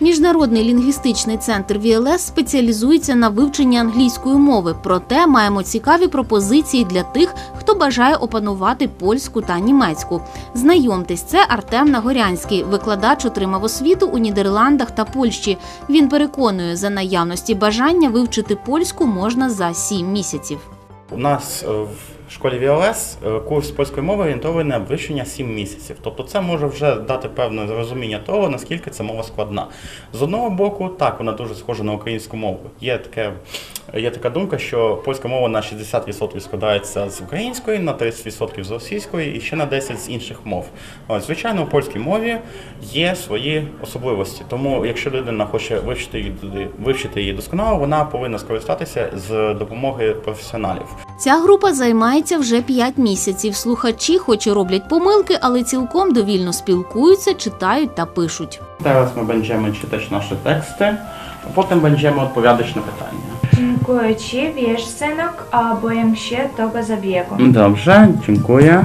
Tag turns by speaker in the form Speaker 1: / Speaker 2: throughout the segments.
Speaker 1: Міжнародний лінгвістичний центр ВІЛС спеціалізується на вивченні англійської мови. Проте маємо цікаві пропозиції для тих, хто бажає опанувати польську та німецьку. Знайомтесь, це Артем Нагорянський. Викладач отримав освіту у Нідерландах та Польщі. Він переконує, за наявності бажання вивчити польську можна за 7 місяців.
Speaker 2: У нас е, в школі ВЛС е, курс польської мови орієнтований на вивчення 7 місяців. Тобто це може вже дати певне розуміння того, наскільки ця мова складна. З одного боку, так, вона дуже схожа на українську мову. Є таке. Є така думка, що польська мова на 60% складається з української, на 30% з російської і ще на 10% з інших мов. От, звичайно, у польській мові є свої особливості. Тому, якщо людина хоче вивчити її, вивчити її досконало, вона повинна скористатися з допомоги професіоналів.
Speaker 1: Ця група займається вже 5 місяців. Слухачі, хоч і роблять помилки, але цілком довільно спілкуються, читають та пишуть.
Speaker 2: Teraz my będziemy czytać nasze teksty, a potem będziemy odpowiadać na pytania.
Speaker 3: Dziękuję Ci, wiesz, synok, a boję się tego zabiegu.
Speaker 2: Dobrze, dziękuję.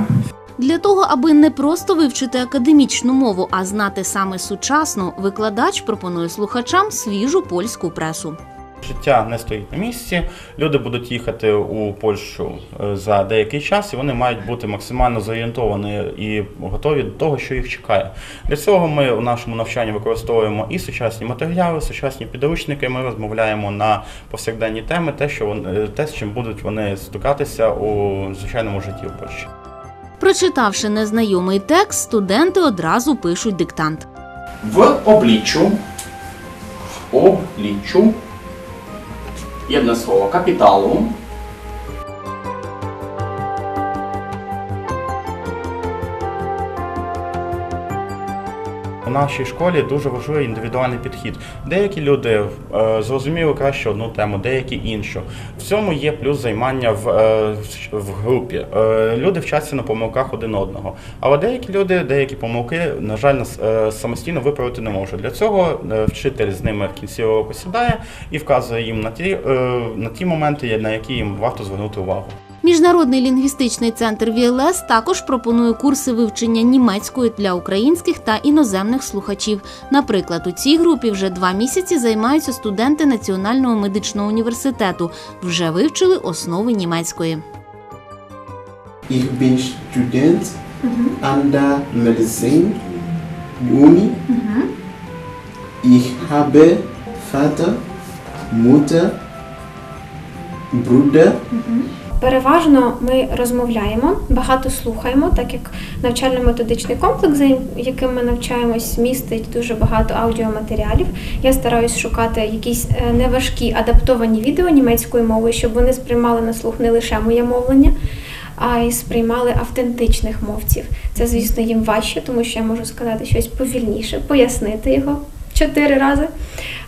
Speaker 1: Для того, аби не просто вивчити академічну мову, а знати саме сучасну, викладач пропонує слухачам свіжу польську пресу.
Speaker 2: Життя не стоїть на місці. Люди будуть їхати у Польщу е, за деякий час, і вони мають бути максимально зорієнтовані і готові до того, що їх чекає. Для цього ми у нашому навчанні використовуємо і сучасні матеріали, сучасні підручники. Ми розмовляємо на повсякденні теми, те, що вони те, з чим будуть вони стикатися у звичайному житті в Польщі.
Speaker 1: Прочитавши незнайомий текст, студенти одразу пишуть диктант.
Speaker 2: W obliczu, w obliczu, jedna słowo kapitału Нашій школі дуже важливий індивідуальний підхід. Деякі люди е, зрозуміли краще одну тему, деякі іншу. В цьому є плюс займання в, е, в групі. Е, люди вчаться на помилках один одного. Але деякі люди, деякі помилки, на жаль, нас, самостійно виправити не можуть. Для цього вчитель з ними в кінці року сідає і вказує їм на ті, на ті моменти, на які їм варто звернути увагу.
Speaker 1: Міжнародний лінгвістичний центр ВІЛС також пропонує курси вивчення німецької для українських та іноземних слухачів. Наприклад, у цій групі вже два місяці займаються студенти Національного медичного університету. Вже вивчили основи німецької.
Speaker 4: Ich bin Student an der Medizin Uni. Ich habe Vater, Mutter, Bruder.
Speaker 5: Переважно ми розмовляємо, багато слухаємо, так як навчально-методичний комплекс, за яким ми навчаємось, містить дуже багато аудіоматеріалів. Я стараюсь шукати якісь е, неважкі адаптовані відео німецькою мовою, щоб вони сприймали на слух не лише моє мовлення, а й сприймали автентичних мовців. Це, звісно, їм важче, тому що я можу сказати щось повільніше, пояснити його чотири рази.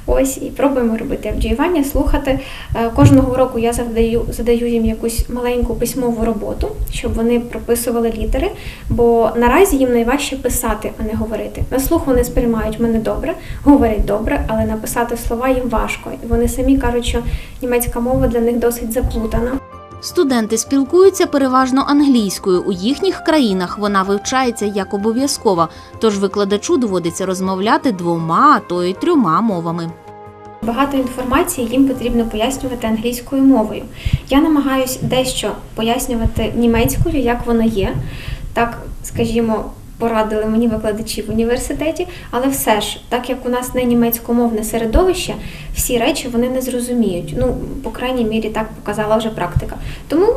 Speaker 5: Ось і пробуємо робити авдіювання, слухати. Е, Кожного року я завдаю, задаю їм якусь маленьку письмову роботу, щоб вони прописували літери, бо наразі їм найважче писати, а не говорити. На слух вони сприймають мене добре, говорять добре, але написати слова їм важко. І вони самі кажуть, що німецька мова для них досить заплутана.
Speaker 1: Студенти спілкуються переважно англійською. У їхніх країнах вона вивчається як обов'язкова, тож викладачу доводиться розмовляти двома, а то й трьома мовами.
Speaker 5: Багато інформації їм потрібно пояснювати англійською мовою. Я намагаюсь дещо пояснювати німецькою, як воно є. Так, скажімо, порадили мені викладачі в університеті, але все ж, так як у нас не німецькомовне середовище, всі речі вони не зрозуміють. Ну, по крайній мірі, так показала вже практика. Тому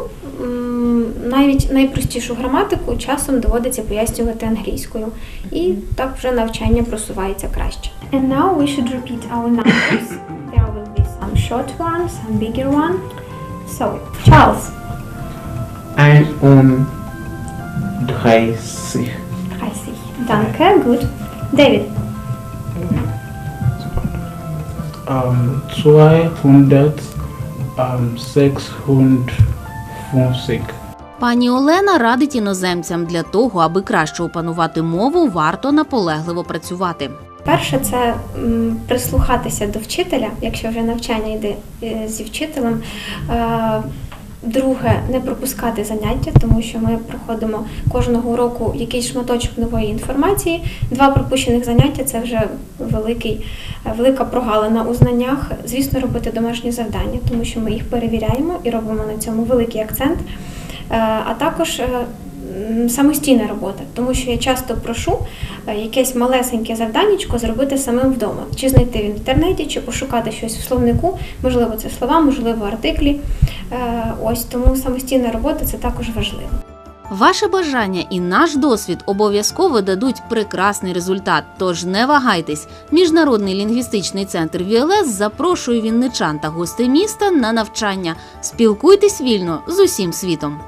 Speaker 5: навіть найпростішу граматику часом доводиться пояснювати англійською. І так вже навчання просувається краще. And now we should repeat our numbers. There will be some short ones, some bigger one. So, Charles,
Speaker 4: Ein und dreißig.
Speaker 5: 30. Danke, good. David,
Speaker 6: ähm, 200, ähm, 650.
Speaker 1: Пані Олена радить іноземцям для того, аби краще опанувати мову, варто наполегливо працювати.
Speaker 5: перше це м, прислухатися до вчителя, якщо вже навчання йде е, зі вчителем. Друге, не пропускати заняття, тому що ми проходимо кожного року якийсь шматочок нової інформації. Два пропущених заняття це вже великий, е, велика прогалина у знаннях. Звісно, робити домашні завдання, тому що ми їх перевіряємо і робимо на цьому великий акцент. Е, А також е, самостійна робота, тому що я часто прошу якесь малесеньке завданнячко зробити самим вдома, чи знайти в інтернеті, чи пошукати щось в словнику, можливо, це слова, можливо, артиклі. Е, Ось тому самостійна робота це також важливо.
Speaker 1: Ваше бажання і наш досвід обов'язково дадуть прекрасний результат. Тож не вагайтесь. Міжнародний лінгвістичний центр ВІЛС запрошує вінничан та гостей міста на навчання. Спілкуйтесь вільно з усім світом.